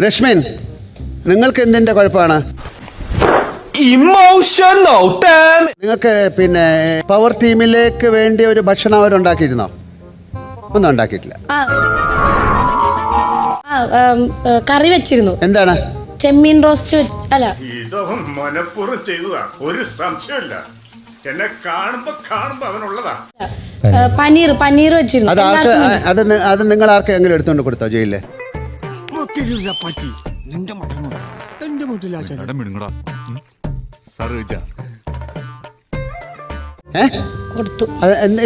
രശ്മിൻ നിങ്ങൾക്ക് എന്തിന്റെ കുഴപ്പമാണ്. നിങ്ങൾക്ക് പിന്നെ പവർ ടീമിലേക്ക് വേണ്ടി ഒരു ഭക്ഷണം അവരുണ്ടാക്കിയിരുന്നോ? ഒന്നും ഉണ്ടാക്കിയിട്ടില്ല. ആ ആ, ഉം, ഏ, കറി വെച്ചിരുന്നു. എന്താണ്? ചെമ്മീൻ റോസ്റ്റ് വെച്ച് അല്ല. ഇതവൻ മനഃപൂർവം ചെയ്തതാ. ഒരു സംശയമില്ല എന്നെ കാണുമ്പോ കാണുമ്പോ അവനുള്ളതാ. പനീർ പനീർ വെച്ചിരുന്നു. അത് ആർക്ക് എല്ലാവർക്കും വേണ്ടി. അത് നി- അത് നിങ്ങൾ ആർക്കെങ്കിലും എടുത്തുകൊണ്ട് കൊടുത്തോ ജയിലിൽ? സർജ ഏ? കൊടുത്തു.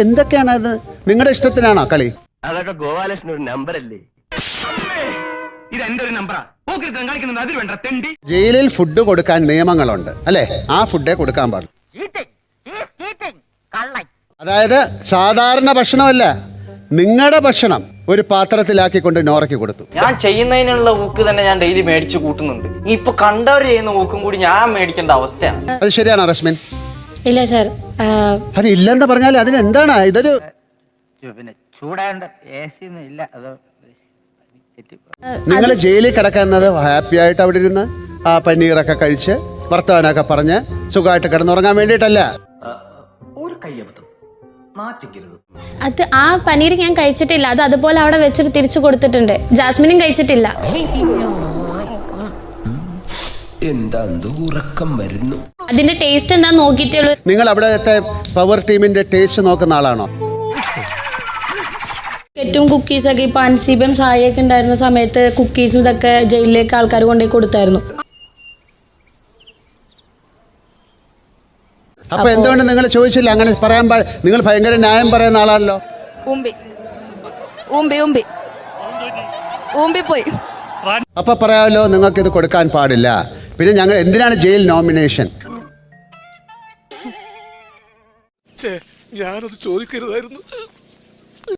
എന്തൊക്കെയാണ് അത്? നിങ്ങളുടെ ഇഷ്ടത്തിനാണോ കളി? അതൊക്കെ ഗോപാലകൃഷ്ണൻ ഒരു നമ്പർ അല്ലേ ഇത് എന്റെ ഒരു നമ്പറാ? പോക്കിരുത്തം കളിക്കുന്നത് അതിൽ വേണ്ട തെണ്ടി. ജയിലിൽ ഫുഡ് കൊടുക്കാൻ നിയമങ്ങളുണ്ട് അല്ലേ? ആ ഫുഡേ കൊടുക്കാൻ പാടും അതായത് സാധാരണ ഭക്ഷണമല്ല നിങ്ങളുടെ ഭക്ഷണം. ഒരു പാത്രത്തിലാക്കിക്കൊണ്ട് നോറയ്ക്ക് കൊടുത്തു. ഞാൻ ചെയ്യുന്നതിനുള്ള ഊക്ക് തന്നെ ഞാൻ ഡെയിലി മേടിച്ചു കൂട്ടുന്നുണ്ട്. ഇനി ഇപ്പൊ കണ്ടവർ ചെയ്യുന്ന ഊക്കും കൂടി ഞാൻ മേടിക്കേണ്ട അവസ്ഥയാണ്. അത് ശരിയാണോ റശ്മിൻ ഇല്ല സർ അത് ഇല്ലെന്ന് പറഞ്ഞാൽ അതിന് എന്താണ്? ഇതൊരു പിന്നെ ചൂടായോണ്ട് എ സി ഒന്നും ഇല്ല. അത് നിങ്ങൾ ജയിലിൽ കിടക്കുന്നത് ഹാപ്പി ആയിട്ട് അവിടെ ഇരുന്ന് ആ പനീറൊക്കെ കഴിച്ച് വർത്തമാനൊക്കെ പറഞ്ഞ് സുഖമായിട്ട് കിടന്നുറങ്ങാൻ വേണ്ടിയിട്ടല്ല. ഒരു കയ്യബദ്ധം. നാറ്റിക്കരുത്. അത് ആ പനീർ ഞാൻ കഴിച്ചിട്ടില്ല. അത് അതുപോലെ അവിടെ വെച്ചിട്ട് തിരിച്ചു കൊടുത്തിട്ടുണ്ട്. ജാസ്മിനും കഴിച്ചിട്ടില്ല. എന്താ ഉറക്കം വരുന്നു? അതിന്റെ ടേസ്റ്റ് എന്താ നോക്കിയിട്ടുള്ളൂ നിങ്ങൾ അവിടുത്തെ പവർ ടീമിന്റെ ടേസ്റ്റ് നോക്കുന്ന ആളാണോ? ഏറ്റവും കുക്കീസ് ഒക്കെ ഇപ്പൊ അൻസീബം സായൊക്കെ ഉണ്ടായിരുന്ന സമയത്ത് കുക്കീസും ഇതൊക്കെ ജയിലിലേക്ക് ആൾക്കാർ കൊണ്ടുപോയി കൊടുത്തായിരുന്നു. അപ്പൊ എന്തുകൊണ്ട് നിങ്ങൾ ചോദിച്ചില്ല? അങ്ങനെ പറയാൻ നിങ്ങൾ ഭയങ്കര ന്യായം പറയുന്ന ആളാണല്ലോ. ഊമ്പി. ഊമ്പി ഊമ്പി. ഊമ്പി പോയി അപ്പൊ പറയാമല്ലോ നിങ്ങൾക്ക് ഇത് കൊടുക്കാൻ പാടില്ല. പിന്നെ ഞങ്ങൾ എന്തിനാണ് ജയിൽ നോമിനേഷൻ? ഞാനത് ചോദിക്കരുതായിരുന്നു.